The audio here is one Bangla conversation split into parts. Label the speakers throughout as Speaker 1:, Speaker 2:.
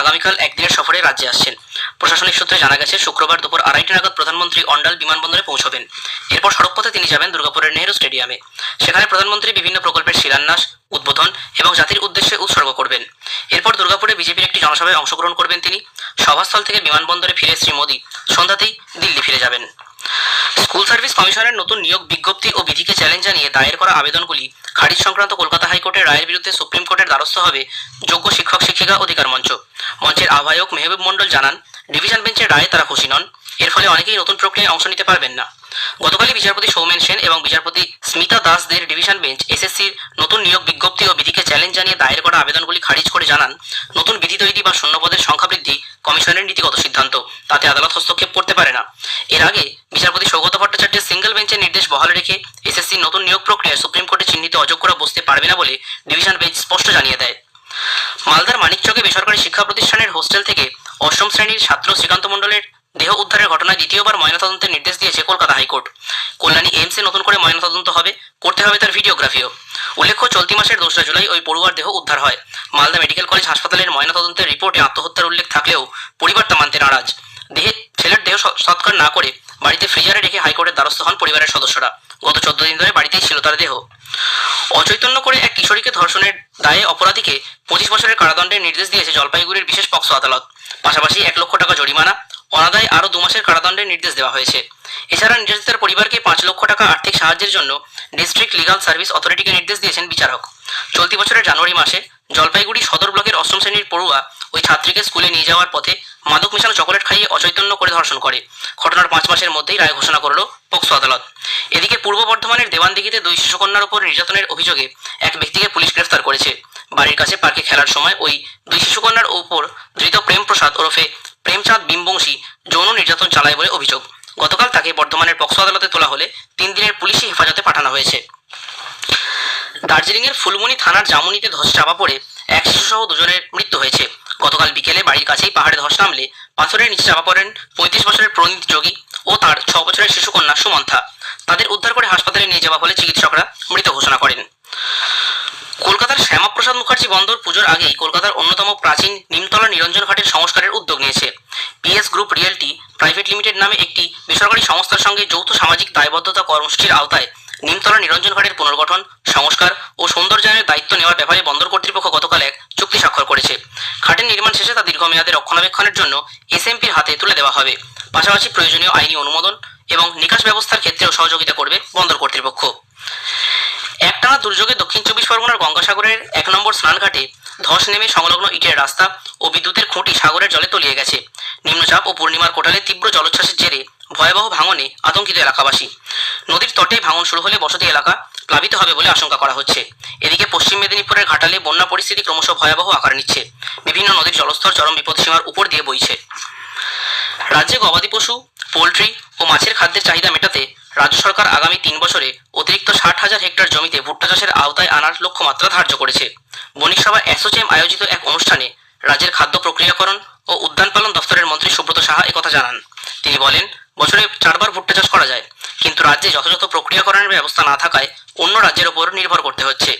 Speaker 1: আগামীকাল একদিনের সফরে রাজ্যে আসছেন। প্রশাসনিক সূত্রে জানা গেছে, শুক্রবার দুপুর আড়াইটা নাগাদ প্রধানমন্ত্রী অন্ডাল বিমানবন্দরে পৌঁছবেন। এরপর সড়কপথে তিনি যাবেন দুর্গাপুরের নেহরু স্টেডিয়ামে। সেখানে প্রধানমন্ত্রী বিভিন্ন প্রকল্পের শিলান্যাস, উদ্বোধন এবং জাতির উদ্দেশ্যে উৎসর্গ করবেন। এরপর দুর্গাপুরে বিজেপির একটি জনসভায় অংশগ্রহণ করবেন তিনি। সভাস্থল থেকে বিমানবন্দরে ফিরে শ্রী মোদী। সন্ধ্যাতেই দিল্লি ফিরে যাবেন। স্কুল সার্ভিস কমিশনের নতুন নিয়োগ বিজ্ঞপ্তি ও বিধিকে চ্যালেঞ্জ জানিয়ে দায়ের করা আবেদনগুলি খারিজ সংক্রান্ত কলকাতা হাইকোর্টের রায়ের বিরুদ্ধে সুপ্রিম কোর্টের দ্বারস্থ হবে যোগ্য শিক্ষক, শিক্ষিকা, অধিকার মঞ্চ। আহ্বায়ক মেহবুব মণ্ডল জানান, ডিভিশন বেঞ্চের রায়ে তারা খুশি নন। এর ফলে অনেকেই নতুন প্রক্রিয়ায় অংশ নিতে পারবেন না। গতকালই বিচারপতি সৌমেন সেন এবং বিচারপতি স্মিতা দাসদের ডিভিশন বেঞ্চ এসএসসির নতুন নিয়োগ বিজ্ঞপ্তি ও বিধিকে চ্যালেঞ্জ জানিয়ে দায়ের করা আবেদনগুলি খারিজ করে জানান, নতুন বিধি তৈরি বা শূন্যপদের সংখ্যা বৃদ্ধি কমিশনের নীতিগত সিদ্ধান্ত, তাতে আদালত হস্তক্ষেপ করতে পারে না। এর আগে বিচারপতি সৌগত ভট্টাচার্যের সিঙ্গেল বেঞ্চের নির্দেশ বহাল রেখে এসএসসির নতুন নিয়োগ প্রক্রিয়ায় সুপ্রিম কোর্টে চিহ্নিত অযোগ্যরা বসতে পারবে না বলে ডিভিশন বেঞ্চ স্পষ্ট জানিয়ে দেয়। মালদার মানিকচকে বেসরকারি শিক্ষা প্রতিষ্ঠানের হোস্টেল থেকে অষ্টম শ্রেণির ছাত্র শ্রীকান্ত মণ্ডলের দেহ উদ্ধারের ঘটনায় দ্বিতীয়বার ময়নাতদন্তের নির্দেশ দিয়েছে কলকাতা হাইকোর্ট। কল্যাণী এইমসে নতুন করে ময়নাতদন্ত হবে, করতে হবে তার ভিডিওগ্রাফিও। উল্লেখ্য, চলতি মাসের দোসরা জুলাই ওই পড়ুয়ার দেহ উদ্ধার হয়। মালদা মেডিকেল কলেজ হাসপাতালের ময়নাতদন্তের রিপোর্টে আত্মহত্যার উল্লেখ থাকলেও পরিবার তা মানতে নারাজ। দেহে ছেলের দেহ সৎকার না করে বাড়িতে ফ্রিজারে রেখে হাইকোর্টের দ্বারস্থ হন পরিবারের সদস্যরা। গত চোদ্দ দিন ধরে বাড়িতেই ছিল তার দেহ। অচৈতন্য করে এক ধর্ষণের দায়ে অপরাধীকে পঁচিশ বছরের কারাদণ্ডের নির্দেশ দিয়েছে জলপাইগুড়ির বিশেষ পক্সো আদালত। পাশাপাশি এক লক্ষ টাকা জরিমানা, অনাদায় আরও দু মাসের কারাদণ্ডের নির্দেশ দেওয়া হয়েছে। এছাড়া নির্যাতিতার পরিবারকে পাঁচ লক্ষ টাকা আর্থিক সাহায্যের জন্য ডিস্ট্রিক্ট লিগাল সার্ভিস অথরিটিকে নির্দেশ দিয়েছেন বিচারক। চলতি বছরের জানুয়ারি মাসে জলপাইগুড়ি সদর ব্লকের অষ্টম শ্রেণির পড়ুয়া ওই ছাত্রীকে স্কুলে নিয়ে যাওয়ার পথে মাদক মেশানো চকোলেট খাইয়ে অচৈতন্য করে ধর্ষণ করে। ঘটনার পাঁচ মাসের মধ্যেই রায় ঘোষণা করল পক্সো আদালত। এদিকে পূর্ব বর্ধমানের দেওয়ানদিঘিতে দুই শিশুকন্যার উপর নির্যাতনের অভিযোগে এক ব্যক্তিকে পুলিশ গ্রেফতার করেছে। বাড়ির কাছে পার্কে খেলার সময় ওই দুই শিশুকন্যার উপর ধৃত প্রেম প্রসাদ ওরফে প্রেমচাঁদ বিমবংশী যৌন নির্যাতন চালায় বলে অভিযোগ। গতকাল তাকে বর্ধমানের পক্সো আদালতে তোলা হলে তিন দিনের পুলিশি হেফাজতে পাঠানো হয়েছে। দার্জিলিংয়ের ফুলমণি থানার জামুনিতে ধস চাপা পড়ে এক শিশুসহ দুজনের মৃত্যু হয়েছে। গতকাল বিকেলে বাড়ির কাছেই পাহাড়ে ধস নামলে পাথরের নিচে চাপা পড়েন পঁয়ত্রিশ বছরের প্রণীত যোগী ও তার ছ বছরের শিশুকন্যা সুমন্থা। তাদের উদ্ধার করে হাসপাতালে নিয়ে যাওয়া হলে চিকিৎসকরা মৃত ঘোষণা করেন। কলকাতার শ্যামাপ্রসাদ মুখার্জি বন্দর পুজোর আগেই কলকাতার অন্যতম প্রাচীন নিমতলা নিরঞ্জন ঘাটের সংস্কারের উদ্যোগ নিয়েছে। PS group realty private limited নামে একটি বেসরকারি সংস্থার সঙ্গে যৌথ সামাজিক দায়বদ্ধতা কর্মসূচির আওতায় নিমতলা নিরঞ্জন ঘাটের পুনর্গঠন সংস্কার ও সৌন্দর্যায়নের দায়িত্ব নেওয়ার ব্যাপারে বন্দর কর্তৃপক্ষ গতকাল এক চুক্তি স্বাক্ষর করেছে ঘাটের নির্মাণ শেষে তা দীর্ঘমেয়াদে রক্ষণাবেক্ষণের জন্য এসএমপির হাতে তুলে দেওয়া হবে। পাশাপাশি প্রয়োজনীয় আইনি অনুমোদন এবং নিকাশ ব্যবস্থার ক্ষেত্রেও সহযোগিতা করবে বন্দর কর্তৃপক্ষ। একটানা দুর্যোগে দক্ষিণ চব্বিশ পরগনার গঙ্গাসাগরের এক নম্বর স্নানঘাটে ধস নেমে সংলগ্ন ইটের রাস্তা ও বিদ্যুতের খুঁটি সাগরের জলে তলিয়ে গেছে। নিম্নচাপ ও পূর্ণিমার কোটালে তীব্র জলোচ্ছ্বাসের জেরে ভয়াবহ ভাঙনে আতঙ্কিত এলাকাবাসী। নদীর তটে ভাঙন শুরু হলে বসতি এলাকা প্লাবিত হবে বলে আশঙ্কা করা হচ্ছে। এদিকে পশ্চিম মেদিনীপুরের ঘাটালে বন্যা পরিস্থিতি ক্রমশ ভয়াবহ আকার নিচ্ছে। বিভিন্ন নদীর জলস্তর চরম বিপদসীমার উপর দিয়ে বইছে। রাজ্যে গবাদি পশু, পোলট্রি ও মাছের খাদ্যের চাহিদা মেটাতে রাজ্য সরকার আগামী তিন বছরে অতিরিক্ত ষাট হাজার হেক্টর জমিতে ভুট্টা চাষের আওতায় আনার লক্ষ্যমাত্রা ধার্য করেছে। বণিক সভা অ্যাসোচেম আয়োজিত এক অনুষ্ঠানে রাজ্যের খাদ্য প্রক্রিয়াকরণ ও উদ্যান পালন দফতরের মন্ত্রী সুব্রত সাহা একথা জানান। তিনি বলেন, বছরে চারবার ভুট্টা চাষ করা যায়। কিন্তু রাজ্যে যথাযথ প্রক্রিয়াকরণের ব্যবস্থা না থাকায় অন্য রাজ্যের ওপর নির্ভর করতে হচ্ছে।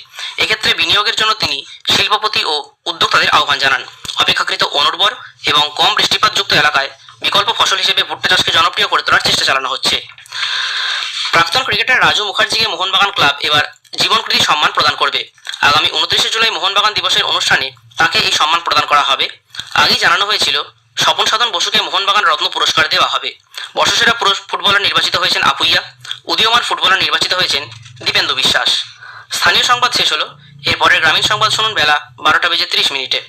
Speaker 1: এক্ষেত্রে বিনিয়োগের জন্য তিনি শিল্পপতি ও উদ্যোক্তাদের আহ্বান জানান। অপেক্ষাকৃত অনুর্বর এবং কম বৃষ্টিপাতযুক্ত এলাকায় বিকল্প ফসল হিসেবে ভুট্টা চাষকে জনপ্রিয় করে তোলার চেষ্টা চালানো হচ্ছে। প্রাক্তন ক্রিকেটার রাজু মুখার্জিকে মোহনবাগান ক্লাব এবার জীবনকৃতি সম্মান প্রদান করবে। আগামী উনত্রিশে জুলাই মোহনবাগান দিবসের অনুষ্ঠানে তাকে এই সম্মান প্রদান করা হবে। আগেই জানানো হয়েছিল স্বপন সাধন বসুকে মোহনবাগান রত্ন পুরস্কার দেওয়া হবে। বর্ষসেরা ফুটবলার নির্বাচিত হয়েছেন আপুইয়া। উদীয়মান ফুটবলার নির্বাচিত হয়েছেন দীপেন্দু বিশ্বাস। স্থানীয় সংবাদ শেষ হলো। এরপরে গ্রামীণ সংবাদ শুনুন বেলা বারোটা বেজে ত্রিশ মিনিটে।